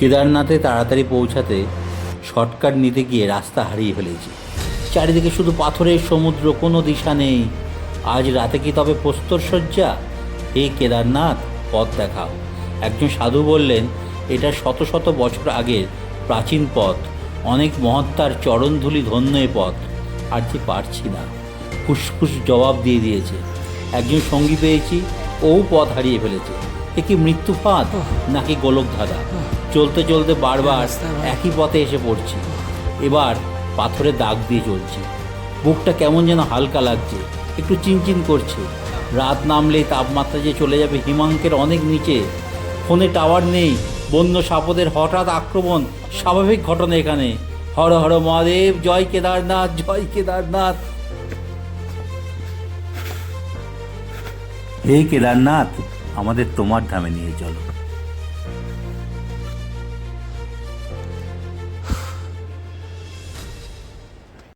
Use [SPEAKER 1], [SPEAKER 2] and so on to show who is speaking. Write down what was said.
[SPEAKER 1] কেদারনাথে তাড়াতাড়ি পৌঁছাতে শর্টকাট নিতে গিয়ে রাস্তা হারিয়ে ফেলেছি। চারিদিকে শুধু পাথরের সমুদ্র, কোনো দিশা নেই। আজ রাতে কি তবে প্রস্তর শয্যা? হে কেদারনাথ, পথ দেখাও। একজন সাধু বললেন, এটা শত শত বছর আগের প্রাচীন পথ। অনেক মহাত্মার চরণধুলি ধন্য এ পথ। আর যে পারছি না। ফুসফুস জবাব দিয়ে দিয়েছে। একজন সঙ্গী পেয়েছি, ও পথ হারিয়ে ফেলেছে। এ কি মৃত্যু ফাঁদ নাকি গোলক ধাঁধা চলতে চলতে বারবার একই পথে এসে পড়ছি। এবার পাথরে দাগ দিয়ে চলছি। বুকটা কেমন যেন হালকা লাগছে, একটু চিনচিন করছে। রাত নামলেই তাপমাত্রা যে চলে যাবে হিমাঙ্কের অনেক নিচে। ফোনে টাওয়ার নেই, বন্য সাপদের হঠাৎ আক্রমণ, স্বাভাবিক ঘটনা এখানে। হর হর মহাদেব, জয় কেদারনাথ জয় কেদারনাথ। হে কেদারনাথ, আমাদের তোমার ধামে নিয়ে চলো।